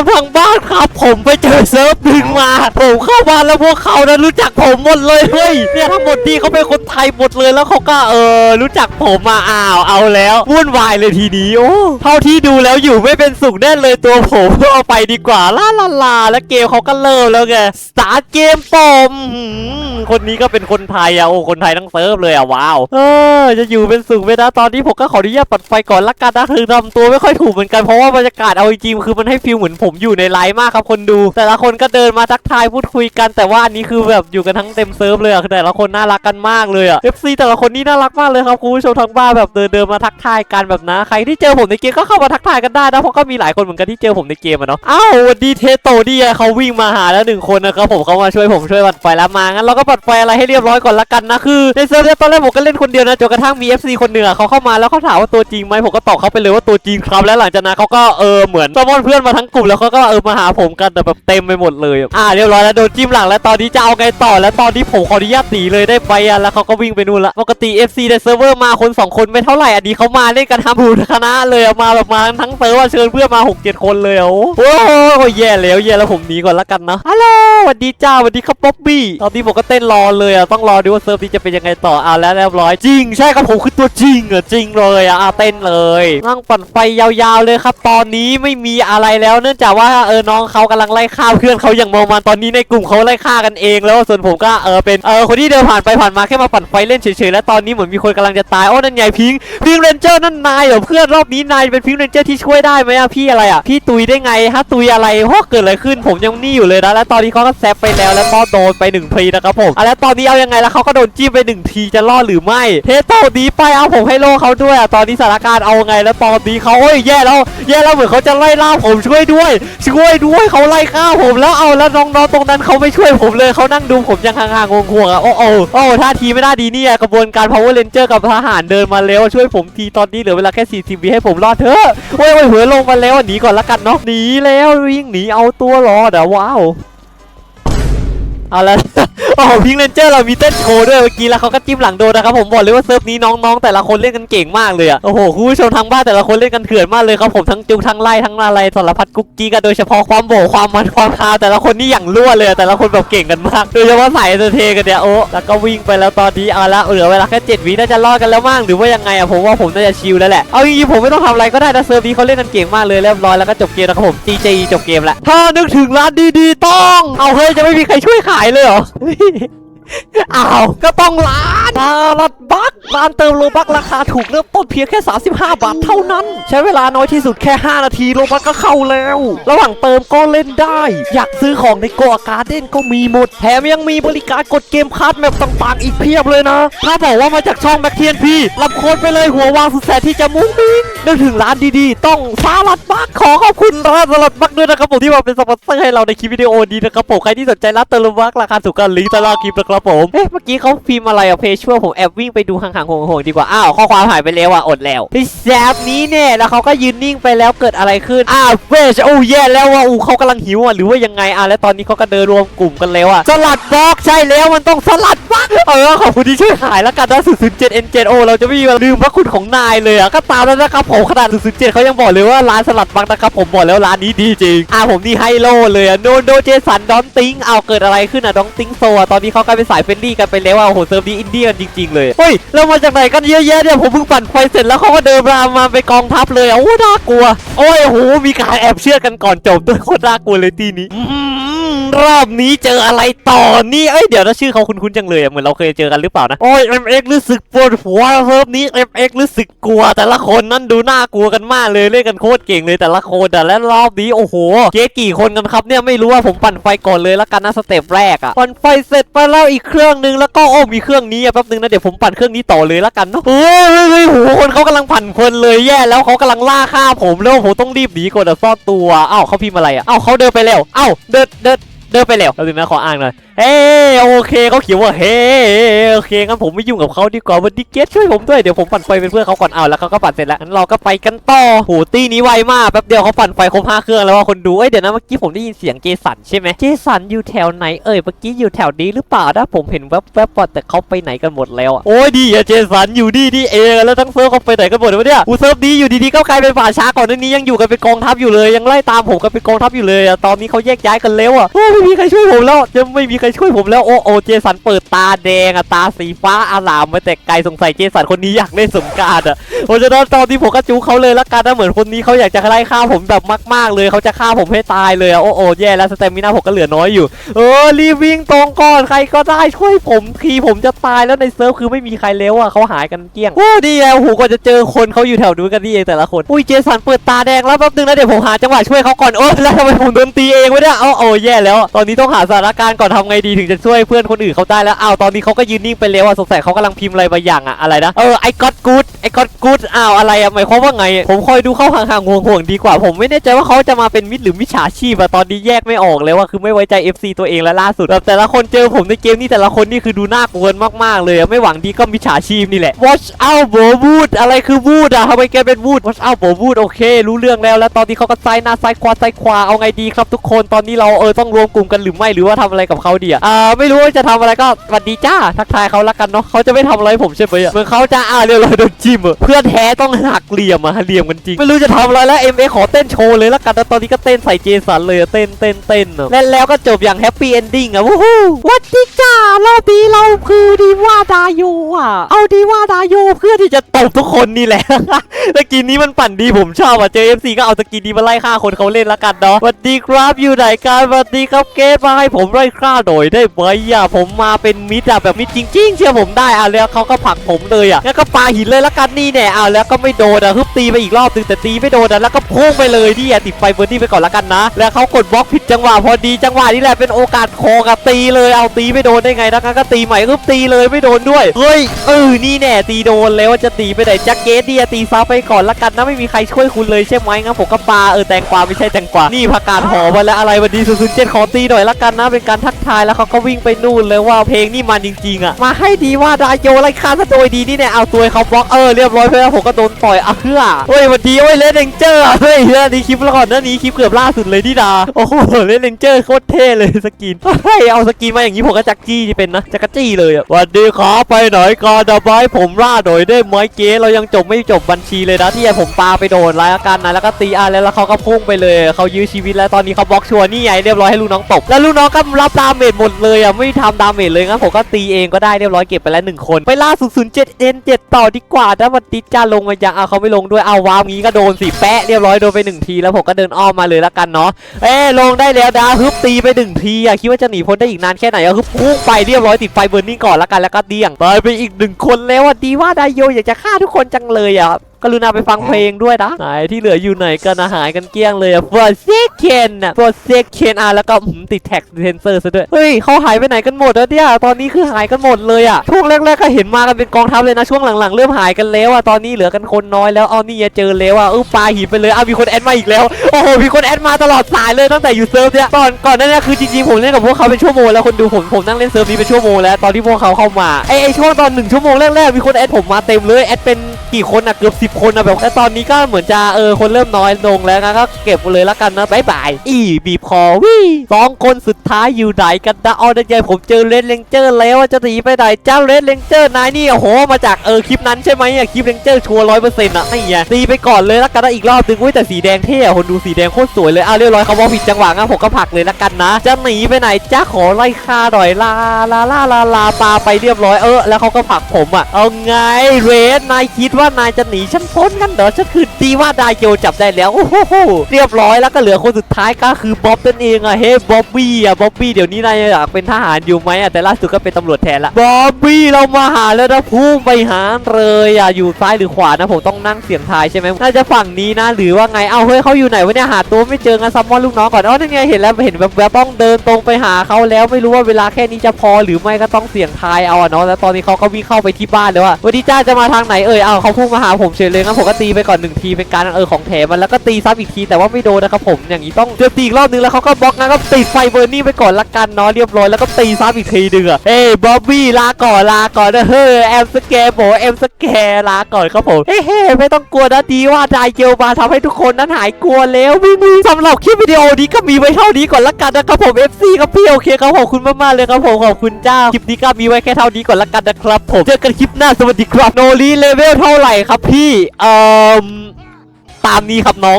มทางบ้านครับ ผมไปเจอเซิร์ฟหนึ่งมา ผมเข้ามาแล้วพวกเขานั้นรู้จักผมหมดเลยเฮ้ยเนี่ยทั้งหมดที่เขาเป็นคนไทยหมดเลยแล้วเขาก็เออรู้จักผมมาอ้าวเอาแล้ววุ่นวายเลยทีนี้โอ้เท่าที่ดูแล้วอยู่ไม่เป็นสุขแน่เลยตัวผมเอาไปดีกว่าลาลาลาแล้วเกมเขาก็เริ่มแล้วไงสตาร์ทเกมปมคนนี้ก็เป็นคนไทยอะโอ้คนไทยทั้งเซิร์ฟเลยอะว้าวเออจะอยู่เป็นสุขไหมนะตอนนี้ผมก็ขออนุญาตปัดไฟก่อนละกันนะคือทำตัวไม่ค่อยถูกเหมือนกันเพราะว่าบรรยากาศเอาจริงคือมันให้ฟีลเหมือนผมมอยู่ในไลฟ์มากครับคนดู แต่ละคนก็เดินมาทักทายพูดคุยกันแต่ว่าอันนี้คือแบบอยู่กันทั้งเต็มเซิร์ฟเลยอะแต่ละคนน่ารักกันมากเลยอะ FC แต่ละคนนี่น่ารักมากเลยครับคุณผู้ชมทางบ้านแบบเดินเดินมาทักทายกันแบบนะ ใครที่เจอผมในเกมก็เข้ามาทักทายกันได้นะเพราะก็มีหลายคนเหมือนกันที่เจอผมในเกมอะเนาะอ้าววัสดีเทโตดีเขาวิ่งมาหาแล้วหนึ่งคนนะครับผมเขามาช่วยผมช่วยปัดไฟแล้วมางั้นเราก็ปัดไฟอะไรให้เรียบร้อยก่อนละกันนะคือในเซิร์ฟเนี่ยตอนแรกผมก็เล่นคนเดียวนะจนกระทั่งมี FC คนหนึ่งเขาเข้ามาแล้วเขาถามว่าตัวจริงไหมผมก็ตอบเขาไปเลยว่าตัวจริงครับ แล้วหลังจากนั้นเขาก็เออเหมือนสมอนเพื่อนมาทั้งกลุ่มแล้วเขาก็เออมาหาผมกันแต่แบบเต็มไปหมดเลย อ่าเรียบร้อยแล้วโดนจิ้มหลังแล้วตอนนี้จะเอาไงต่อแล้วตอนนี้ผมขออนุญาตหนีเลยได้ไปอะแล้วเขาก็วิ่งไปนู่นละปกติ FC ในเซิร์ฟเวอร์มาคนสองคนไม่เท่าไหร่อันนี้เขามาเล่นกันทั้งคณะเลยมาแบบมาทั้งเซิร์ฟอะเชิญเพื่อนมาหกเจ็ดคนเลยอะโอ้โหแย่แล้วแย่แล้วผมหนีก่อนละกันนะฮัลโหลสวัสดีจ้าสวัสดีครับป๊อบบี้ตอนนี้ผมก็เต้นรอเลยอะต้องรอดูว่าเซิร์ฟนี้จะเป็นยังไงต่อเอาแล้วเรียบร้อยจริงใช่ครับผมคือตัวจริงอจริงเลยอะเต้นเลยนั่งปั่นไฟยาวๆเลยครับ ตอนนี้ไม่มีอะไรแล้วเนื่องจากว่าเออน้องเขากำลังไล่ฆ่าเพื่อนเขาอย่างเมามันตอนนี้ในกลุ่มเขาไล่ฆ่ากันเอง แล้วส่วนผมก็เออเป็นเออคนที่เดินผ่านไปผ่านมาแค่มาปั่นไฟเล่นเฉยๆแล้วตอนนี้เหมือนมีคนกำลังจะตายโอ้นั่นไงพิงพิงเรนเจอร์นั่นนายเหรอเพื่อนรอบนี้นายเป็นพิงเรนเจอร์ที่ช่วยได้ไหมอะพี่อะไรอะพี่ตุยได้ไงฮะตุยอะไรโอ้เกิดอะไรขึ้นผมยังนี่อยู่เลยนะแล้วตอนนี้เขาก็แซบไปแล้วแล้วก็โดนไปหนึ่งทีนะครับผมอะแล้วตอนนี้เอายังไงแล้วเขาก็โดนจิ้มไปหนึ่งทีจะรอดหรือไม่เทสโตดีไปเอาผมให้โลเขาด้วยอะตอนนี้สถานการณ์เอาไงแล้วตอนนี้เขาโอ้ยแย่แล้วแย่แล้วเหมือนเขาจะไล่ล่าผมช่วยด้วยช่วยด้วยเขาไล่ฆ่าผมแล้วเอาแล้วน้องๆตรงนั้นเขาไม่ช่วยผมเลยเขานั่งดูผมยังห่างๆงงๆอะโอ้โอ้โอ้ท่าทีไม่น่าดีเนี่ยกระบวนการ power ranger กับทหารเดินมาแล้วช่วยผมทีตอนนี้เหลือเวลาแค่40วิให้ผมรอดเถอะโอ้ยโอ้ยเหือลงมาแล้วหนีก่อนละกันเนาะหนีแล้ววิ่งหนีเอาตัวรอดอะว้าวเอาละ โอ้โหพิงเลนเจอร์เรามีเต้นโชว์ด้วยเมื่อกี้แล้วเขาก็จิ้มหลังโดนนะครับผมบอกเลยว่าเซิร์ฟนี้น้องๆ แต่ละคนเล่นกันเก่งมากเลยอะโอ้โหคุณผู้ชมทางบ้านแต่ละคนเล่นกันเถื่อนมากเลยครับผมทั้งจุงทั้งไล่ทั้งอะไรสารพัดกุ๊กกี้กันโดยเฉพาะความโบความมันความฮาแต่ละคนนี่อย่างรั่วเลยแต่ละคนแบบเก่งกันมากโดยเฉพาะสายเอเตเทกันเนี่ยโอ้แล้วก็วิ่งไปแล้วตอนนี้เอาละเหลือเวลาแค่7วิน่าจะรอดกันแล้วมั้งหรือว่ายังไงอะผมว่าผมน่าจะชิลแล้วแหละเอาจริงๆผมไม่ต้องทำอะไรก็ได้นะเซิร์ฟนี้เขาเล่นกันเก่งมากเลยเรียบร้อยแล้วก็จบเกมแล้วครับผม GG จบเกมแล้วถ้านึกถึงร้านดีๆต้อง เอาเฮ้ยจะไม่มีใครช่วยขายเลยเหรอพี่ อ้าวก็ต้องร้านบาลัดบักร้านเติมโลบักราคาถูกเริ่มต้นเพียงแค่ 35 บาทเท่านั้น ใช้เวลาน้อยที่สุดแค่ 5 นาทีโลบักก็เข้าแล้ว ระหว่างเติมก็เล่นได้ อยากซื้อของในกอการ์เด้นก็มีหมด แถมยังมีบริการกดเกมคัสแมปต่างๆอีกเพียบเลยนะ ถ้าบอกว่ามาจากช่องแบ็คเทียนพี่รับโค้ดไปเลยหัววางสุดแสนที่จะมุ้งมิ้งนึกถึงร้านดีๆ ต้องสลัดบักขอขอบคุณร้านสลัดบักด้วยนะครับผมที่มาเป็นสปอนเซอร์ให้เราในคลิปวิดีโอนี้นะครับผมใครที่สนใจร้านเติมโลบักราคาถูกกันลิงก์ใต้ล่างคลิปนะครับผม เอ๊ะ เมื่อกี้เขาพิมพ์อะไรอะเพจชั่วผมแอบวิ่งไปดูห่างๆโหงๆดีกว่า อ้าว ข้อความหายไปแล้วอะอดแล้วไอ้แซบนี้เนี่ยแล้วเขาก็ยืนนิ่งไปแล้วเกิดอะไรขึ้น อ้าวเฟชโอ้แย่แล้วว่ะอู้เขากำลังหิวอะหรือว่ายังไงอะแล้วตอนนี้เขาก็เดินรวมกลุ่มกันแล้วอะสลัดบล็อกใช่แล้วมันต้องสลัดบล็อกเออขอบคุณที่ช่วยขายแล้วกันนะ007 N7 โอเราจะไม่มีวันลืมพระคุณของนายเลยอะก็ตามแล้วนะครับผมขนาด007เขายังบอกเลยว่าร้านสลัดบล็อกนะครับผมบอกแล้วร้านนี้ดีจริงอะผมนี่ให้โลเลยอะโนโนเจสันดอนติงเอาเกิดอะไรขึ้นอะดอนติงโซอะตอนนี้เขากลายเป็นสายเฟรนลี่กันไปแล้วอะโหเซิร์ฟนี้อินเดียจริง ๆ เลยเฮ้ยเรามาจากไหนกันเยอะแยะเนี่ยผมเพิ่งปั่นไฟเสร็จแล้วเขาก็เดินมามาไปกองทัพเลยอะโอ้น่ากลัวโอ้ยโหมีการแอบเชื่อกันก่อนจบด้วยโคตรน่ากลัวเลยทีนี้อืม รอบนี้เจออะไรต่อนี่เอ้ยเดี๋ยวนะชื่อเขาคุ้นๆจังเลยอะเหมือนเราเคยเจอกันหรือเปล่านะโอ้ย MX รู้สึกปวดหัวเซิร์ฟนี้ MX รู้สึกกลัว แต่ละคนนั่นดูน่ากลัวกันมากเลยเล่นกันโคตรเก่งเลยแต่ละคนแต่และรอบนี้โอ้โหเจ๊กี่คนกันครับเนี่ยไม่รู้ว่าผมปั่นไฟก่อนเลยแล้วกันนะสเต็ปแรกอะปั่นไฟเสร็จไปแล้วอีกเครื่องหนึงแล้วก็โอ้มีเครื่องนี้แป๊บนึงนะเดี๋ยวผมปั่นเครื่องนี้ต่อเลยแล้วกันเนาะเฮ้ยเฮ้ยโหคนเขากำลังปั่นเพลินเลยแย่แล้วเขากำลังล่าฆ่าผมแล้วผมต้องรีบหนีก่อนะซ่อนตัวอ้าวเขาพิมพ์อะไรอะอ้าวเขาเดินไปแล้วอ้าวเดินเดินเดินไปเร็วแป๊บนึงนะขออ่านหน่อย เอ้โอเคเขาเขียนว่าเฮ้โอเคงั้นผมไม่ยุ่งกับเขาดีกว่าวันดีเกตช่วยผมด้วยเดี๋ยวผมปั่นไฟเป็นเพื่อนเขาก่อนเอาแล้วเขาก็ปั่นเสร็จแล้วงั้นเราก็ไปกันต่อโหตีนี้ไวมากแป๊บเดียวเขาปั่นไฟครบห้าเครื่องแล้วว่าคนดูเอ้ยเดี๋ยวนะเมื่อกี้ผมได้ยินเสียงเจสันใช่ไหมเจสันอยู่แถวไหนเอ่ยเมื่อกี้อยู่แถวนี้หรือเปล่านะผมเห็นแวบๆว่าแต่เขาไปไหนกันหมดแล้วอะโอ้ยดีอะเจสันอยู่ดีดีเองแล้วทั้งเซิร์ฟเขาไปไหนกันหมดวะเนี่ยอูเซิร์ฟดีอยู่ดีๆก็กลายเป็นป่าช้าก่อนหน้านี้ยังอยู่กันเป็นกองทัพอยู่เลยยังไล่ตามผมกันเป็นกองทัพอยู่เลยอะตอนนี้เขาแยกย้ายกันแล้วอะโอ้ไม่มีใครช่วยผมแล้วจะไม่มีใครช่วยผมแล้วโอ้โอเจสันเปิดตาแดงอะตาสีฟ้าอารามมาแต่ไกลสงสัยเจสันคนนี้อยากเล่นสงกรารอะเพราะฉะนั้นตอนนี้ผมก็จูเขาเลยละกันนะเหมือนคนนี้เขาอยากจะไล่ฆ่าผมแบบมาก ๆ เลยเขาจะฆ่าผมให้ตายเลยอะโอ้โอแย่แล้วสเตมิน่าผมก็เหลือน้อยอยู่เออรีบวิ่งตรงก่อนใครก็ได้ช่วยผมทีผมจะตายแล้วในเซิร์ฟคือไม่มีใครแล้วอะเขาหายกันเกลี้ยงโอ้ดีแล้วโหกว่าจะเจอคนเขาอยู่แถวนู้นกันนี่เองแต่ละคนอุ้ยเจสันเปิดตาแดงแล้วแป๊บนึงนะเดี๋ยวผมหาจังหวะช่วยเขาก่อนโอ้แล้วทำไมผมโดนตีเองวะเนี่ยเอาโอ้แย่แล้ว ตอนนี้ต้องหาสถานการณ์ก่อนทำไงดีถึงจะช่วยเพื่อนคนอื่นเขาได้แล้วอ้าวตอนนี้เขาก็ยืนนิ่งไปแล้วอะสงสัยเขากำลังพิมพ์อะไรบางอย่างอะอะไรนะเออไอ้ก็อดกูดไอ้ก็อดกูดอ้าวอะไรอะหมายความว่าไง ผมคอยดูเขาห่างๆห่วงๆดีกว่า ผมไม่แน่ใจว่าเขาจะมาเป็นมิตรหรือมิจฉาชีพอะตอนนี้แยกไม่ออกเลยว่าคือไม่ไว้ใจ FC ตัวเองแล้วล่าสุดแบบแต่ละคนเจอผมในเกมนี้แต่ละคนนี่คือดูน่ากลัวมากๆเลยไม่หวังดีก็มิจฉาชีพนี่แหละ Watch out โบวูดอะไรคือวูดอะทำไมแกเป็นวูด Watch out โบวูดโอเค รู้เรื่องแล้วแล้วตอนนี้เขาก็ซ้ายหน้าซ้ายขวาซ้ายขวาเอาไงดีครับทุกคนตอนนี้เราเออต้องรวมกลุ่มกันหรือไม่หรือว่าทำอะไรกับเขาดีอะอ่าไม่รู้ว่าจะทำอะไรก็สวัสดีจ้าทักทายเขาละกันเนาะเขาจะไม่ทำอะไรผมใช่ไหมอะเหมือนเขาจะอ่าเรียบร้อยโดนจิ้มอะเพื่อนแท้ต้องหักเหลี่ยมอะเหลี่ยมกันจริงไม่รู้จะทำอะไรแล้ว MA ขอเต้นโชว์เลยละกันนะตอนนี้ก็เต้นใส่เจสันเลยอะเต้นเต้นเต้นอะและแล้วก็จบอย่างแฮปปี้เอนดิ้งอะวู้ฮู้วัดดีจ้ารอบนี้เราคือดีว่าดาโยอะเอาดีว่าดาโยเพื่อที่จะตบทุกคนนี่แหละสกินนี้มันปั่นดีผมชอบอะเจอ FC ก็เอาสกินนี้มาไล่ฆ่าคนเขาเล่นละกันเนาะสวัสดีครับอยู่ไหนกันสวัสดีครับเกตมาให้ผมไล่ฆ่าหน่อยได้ไหมอะผมมาเป็นมิดอะแบบมิดจริง ๆ เชื่อผมได้อะแล้วเขาก็ผลักผมเลยอะแล้วก็ปาหินเลยละกันนี่แน่อะแล้วก็ไม่โดนอะฮึบตีไปอีกรอบนึงแต่ตีไม่โดนอะแล้วก็พุ่งไปเลยนี่อะติดไฟเบอร์ดี้ไปก่อนละกันนะ แล้วเขากดบล็อกผิดจังหวะพอดีจังหวะนี้แหละเป็นโอกาสโคกับตีเลยเอาตีไม่โดนได้ไงนะงั้นก็ตีใหม่ฮึบตีเลยไม่โดนด้วยเฮ้ยเออนี่แน่ตีโดนแล้วจะตีไปไหนแจักเกตดีอะตีซ้ำไปก่อนละกันนะไม่มีใครช่วยคุณเลยใช่ไหมงั้นผมก็ปาเออแตงกวาไม่ใช่แตงกวานี่ผักกาดหอมมาแล้วอะไรวันดีศูนย์เจ็ดขอตีหน่อยละกันนะเป็นการทักทายแล้วเขาก็วิ่งไปนู่นเลยว่าเพลงนี่มันจริงๆอะมาให้ดีว่าดาโยไล่ฆ่าซะโดยดีนี่เนี่ยเอาตัวเขาบล็อกเออเรียบร้อยเพื่อนผมก็โดนต่อยอะเพื่อเฮ้ยวันดีเฮ้ยเลนเลนเจอร์เฮ้ยเรื่องนี้คลิปล้วก่อนน้านี้คลิปเกือบล่าสุดเลยนี่ดาโอ้โหเลนเลนเจอร์โคตรเท่เลยสกินเฮ้ยเอาสกินมาอย่างนี้ผมก็จักจี้เป็นนะจักรจี้เลยอะวันดีขอไปหน่อยก่อนนะบายผมล่าหน่อยได้ไหมเกเรายังจบไม่จบบัญชีเลยนะที่ผมปาไปโดนรายการนะแล้วก็ตีอะแล้วเขาก็พุ่งไปเลยเขายื้อชีวิตแล้วตอนนี้เขาบล็อกชัวร์นี่ไงเรียบร้อยให้ลูกน้องตบแล้วลูกน้องก็รับดาเมจหมดเลยอะไม่ทำดาเมจเลยงั้นผมก็ตีเองก็ได้เรียบร้อยเก็บไปแล้วหนึ่งคน ไปล่าสุดศูนย์เจ็ดเอ็นเจ็ดต่อดีกว่านะวันดิจ้าลงมายังเอาเขาไม่ลงด้วยเอาวาวงี้ก็โดนสิแปะเรียบร้อยโดนไปหนึ่งทีแล้วผมก็เดินอ้อมมาเลยละกันเนาะเอ้ลงได้แล้วดาฮึบตีไปหนึ่งทีอะคิดว่าจะหนีพ้นได้อีกนานแค่ไหนอะฮึบพุ่งไปเรียบร้อยติดไฟเบอร์นิ่งก่อนละกันแล้วก็เดี่ยงตายไปอีกหนึ่งคนแล้วอะดีว่าไดโยอยากจะฆ่าทุกคนจังเลยอะ กรุณาไปฟังเพลงด้วยนะไหนที่เหลืออยู่ไหนกันอาหารกันเกลี้ยงเลยอะ for second อะ for second อะแล้วก็หืมติดแท็กเซนเซอร์ซะด้วย เฮ้ยเขาหายไปไหนกันหมดแล้วเนี่ยตอนนี้คือหายกันหมดเลยอะช่วงแรกๆก็เห็นมากันเป็นกองทัพเลยนะช่วงหลังๆ เริ่มหายกันแล้วอะตอนนี้เหลือกันคนน้อยแล้วเอานี่อะเจอแล้วอะเออปลาหินไปเลยเอามีคนแอดมาอีกแล้วโอ้โหมีคนแอดมาตลอดสายเลยตั้งแต่อยู่เซิร์ฟเนี่ยก่อนก่อนนั้นเนี่ยคือจริงๆผมเล่นกับพวกเขาเป็นชั่วโมงแล้วคนดูผมผมนั่งเล่นเซิร์ฟนี้เป็นชั่วโมงแล้วตอนที่พวกเขาเข้ามาไอไอช่วงตอนหนึ่งชั่วโมงแรกๆมีคนแอดผมมาเต็มเลยแอดเป็น กี่คนอะเกือบสิบคนอะแบบแต่ตอนนี้ก็เหมือนจะเออคนเริ่มน้อยลงแล้วงั้นก็เก็บเลยละกันนะบายบายอีบีบคอวี่สองคนสุดท้ายอยู่ไหนกันนะเอาได้ไงผมเจอเลนเลงเจอร์แล้วว่าจะหนีไปไหนเจ้าเลนเลงเจอร์นายนี่โอ้โหมาจากเออคลิปนั้นใช่ไหมอะคลิปเลงเจอร์ชัวร์ร้อยเปอร์เซ็นต์อะนี่ไงตีไปก่อนเลยละกันนะอีกรอบนึงอุ้ยแต่สีแดงเท่อะคนดูสีแดงโคตรสวยเลยเอาเรียบร้อยเขาบอกผิดจังหวะงั้นผมก็ผักเลยละกันนะ จะหนีไปไหนจ้าขอไล่ฆ่าหน่อยลาลาลาลาลาปาไปเรียบร้อยเออแล้วเขาก็ผักผมอะเอาไงเรดนายคิดว่านายจะหนีฉันพ้นกันเหรอฉันคือดีว่าดายโยจับได้แล้วโอ้โหเรียบร้อยแล้วก็เหลือคนสุดท้ายก็คือบ๊อบนั่นเองอะเฮ้บ๊อบบี้อะบ๊อบบี้เดี๋ยวนี้นายอยากเป็นทหารอยู่ไหมอะแต่ล่าสุดก็เป็นตำรวจแทนละบ๊อบบี้เรามาหาแล้วนะพุ่งไปหาเลยอะอยู่ซ้ายหรือขวานะผมต้องนั่งเสียงทายใช่ไหมน่าจะฝั่งนี้นะ หรือว่าไงเอาเฮ้ยเขาอยู่ไหนวะเนี่ยหาตัวไม่เจองั้นซัมมอนลูกน้องก่อนอ๋อนั่นไงเห็นแล้วเห็นแบบแบบต้องเดินตรงไปหาเขาแล้วไม่รู้ว่าเวลาแค่นี้จะพอหรือไม่ก็ต้องเสี่ยงทายเอาอะเนาะแล้วตอนนี้เขาก็วิ่งเข้าไปที่บ้านแล้วอะวันนี้จ้าจะมาทางไหนเอ่ยเอาเขาพุ่งมาหาผมเฉยเลยงั้นผมก็ตีไปก่อนหนึ่งทีเป็นการเออของแถมมันแล้วก็ตีซ้ำอีกทีแต่ว่าไม่โดนนะครับผมอย่างนี้ต้องเจอตีอีกรอบนึงแล้วเขาก็บล็อกงั้นก็ติดไฟเบอร์นี่ไปก่อนละกันเนาะเรียบร้อยแล้วก็ตีซ้ำอีกทีหนึงอะเอ้ยบ๊อบบี้ลาก่อนลาก่อนนะเฮ้ยแอมสแกร์โบแอมสแกร์ลาก่อนครับผมเฮ้ยไม่ต้องกลัวนะดีว่าไดเกลมาทำให้ทุกคนนั้นหายกลัวแล้วไม่มีสำหรับคลิปวิดีโอนี้ก็มีไว้เท่านี้ก่อนละกันนะครับผม FC ครับพี่โอเคครับขอบคุณมากๆเลยครับผมขอบคุณเจ้าคลิปนี้ก็มีไว้แค่เท่านี้ก่อนละกันนะครับผมเจอกันคลิปหน้าสวัสดีครับโนรีเลเวลเท่าไหร่ครับพี่ เอ่อ ตามนี้ครับน้อง